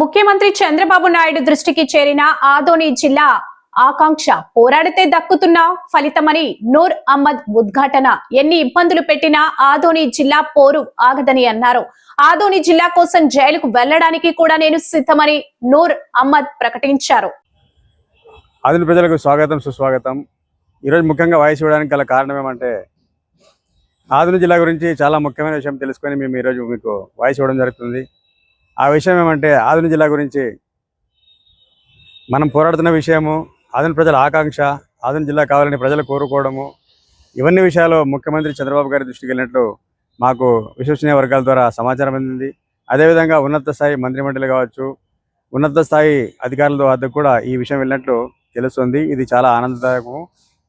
ముఖ్యమంత్రి చంద్రబాబు నాయుడు దృష్టికి చేరిన ఆదోని జిల్లా ఆకాంక్ష పోరాడితే దక్కుతున్న ఫలితమని నూర్ అహ్మద్ ఉద్ఘాటన. ఎన్ని ఇబ్బందులు పెట్టినా ఆదోని జిల్లా పోరు ఆగదని అన్నారు. ఆదోని జిల్లా కోసం జైలుకు వెళ్ళడానికి కూడా నేను సిద్ధమని నూర్ అహ్మద్ ప్రకటించారు. ఆదిల ప్రజలకు స్వాగతం సుస్వాగతం. ఈరోజు ముఖ్యంగా వాయిస్ ఇవ్వడానికి గల కారణం ఏమంటే ఆదిల జిల్లా గురించి చాలా ముఖ్యమైన విషయం తెలుసుకొని మేము ఈరోజు మీకు వాయిస్ ఇవ్వడం జరుగుతుంది. ఆ విషయం ఏమంటే ఆదిల జిల్లా గురించి మనం పోరాడుతున్న విషయము ఆదిన ప్రజల ఆకాంక్ష ఆదిన జిల్లా కావాలని ప్రజలు కోరుకోవడము ఇవన్నీ విషయాలు ముఖ్యమంత్రి చంద్రబాబు గారి దృష్టికి వెళ్ళినట్లు మాకు విశ్వసనీయ వర్గాల ద్వారా సమాచారం అందింది. అదేవిధంగా ఉన్నత స్థాయి మంత్రిమండలి కావచ్చు ఉన్నత స్థాయి అధికారుల వద్దకు కూడా ఈ విషయం వెళ్ళినట్లు తెలుస్తుంది. ఇది చాలా ఆనందదాయకము.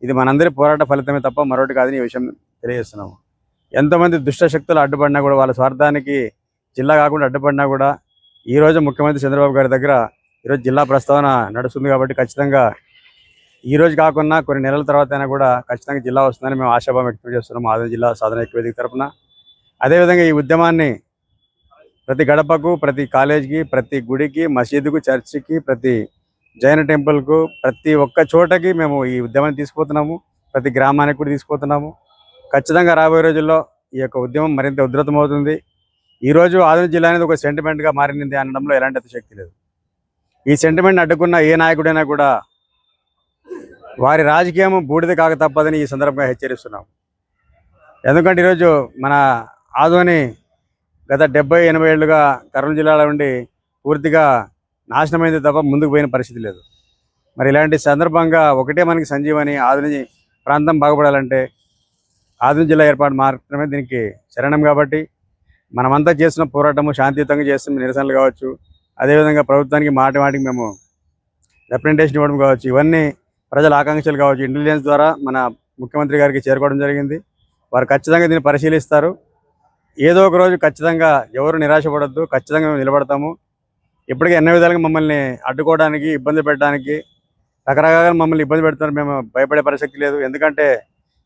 ఇది మనందరి పోరాట ఫలితమే తప్ప మరొకటి కాదని ఈ విషయం తెలియజేస్తున్నాము. ఎంతోమంది దుష్ట శక్తులు అడ్డుపడినా కూడా వాళ్ళ స్వార్థానికి జిల్లా కాకుండా అడ్డుపడినా కూడా ఈ రోజు ముఖ్యమంత్రి చంద్రబాబు గారి దగ్గర ఈరోజు జిల్లా ప్రస్తావన నడుస్తుంది కాబట్టి ఖచ్చితంగా ఈరోజు కాకుండా కొన్ని నెలల తర్వాత అయినా కూడా ఖచ్చితంగా జిల్లా వస్తుందని మేము ఆశాభావం వ్యక్తం చేస్తున్నాము ఆదాయ జిల్లా సాధన ఐక్య వేదిక తరపున. అదేవిధంగా ఈ ఉద్యమాన్ని ప్రతి గడపకు ప్రతి కాలేజీకి ప్రతి గుడికి మసీదుకు చర్చికి ప్రతి జైన టెంపుల్కు ప్రతి ఒక్క చోటకి మేము ఈ ఉద్యమాన్ని తీసుకుపోతున్నాము. ప్రతి గ్రామానికి కూడా తీసుకుపోతున్నాము. ఖచ్చితంగా రాబోయే రోజుల్లో ఈ యొక్క ఉద్యమం మరింత ఉధృతమవుతుంది. ఈరోజు ఆదిలాబాద్ జిల్లా అనేది ఒక సెంటిమెంట్గా మారింది అనడంలో ఎలాంటి అతిశక్తి లేదు. ఈ సెంటిమెంట్ అడ్డుకున్న ఏ నాయకుడైనా కూడా వారి రాజకీయం బూడిద కాక తప్పదని ఈ సందర్భంగా హెచ్చరిస్తున్నాం. ఎందుకంటే ఈరోజు మన ఆదోని గత డెబ్బై ఎనభై ఏళ్ళుగా కర్నూలు జిల్లాలో ఉండి పూర్తిగా నాశనమైంది తప్ప ముందుకు పోయిన పరిస్థితి లేదు. మరి ఇలాంటి సందర్భంగా ఒకటే మనకి సంజీవని ఆధుని ప్రాంతం బాగుపడాలంటే ఆధునిక జిల్లా ఏర్పాటు మాత్రమే దీనికి శరణం కాబట్టి మనమంతా చేసిన పోరాటము శాంతియుతంగా చేస్తున్న నిరసనలు కావచ్చు. అదేవిధంగా ప్రభుత్వానికి మాట మాటికి మేము రిప్రజెంటేషన్ ఇవ్వడం కావచ్చు. ఇవన్నీ ప్రజల ఆకాంక్షలు కావచ్చు. ఇంటెలిజెన్స్ ద్వారా మన ముఖ్యమంత్రి గారికి చేరుకోవడం జరిగింది. వారు ఖచ్చితంగా దీన్ని పరిశీలిస్తారు. ఏదో ఒక రోజు ఖచ్చితంగా ఎవరు నిరాశపడద్దు. ఖచ్చితంగా మేము నిలబడతాము. ఇప్పటికీ ఎన్నో విధాలుగా మమ్మల్ని అడ్డుకోవడానికి ఇబ్బంది పెట్టడానికి రకరకాల మమ్మల్ని ఇబ్బంది పెడుతున్నారు. మేము భయపడే పరిస్థితి లేదు. ఎందుకంటే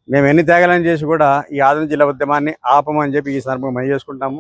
మేము ఎన్ని త్యాగాలను చేసి కూడా ఈ ఆదిలాబాద్ జిల్లా ఉద్యమాన్ని ఆపమని చెప్పి ఈ సందర్భంగా మనం చేసుకుంటాము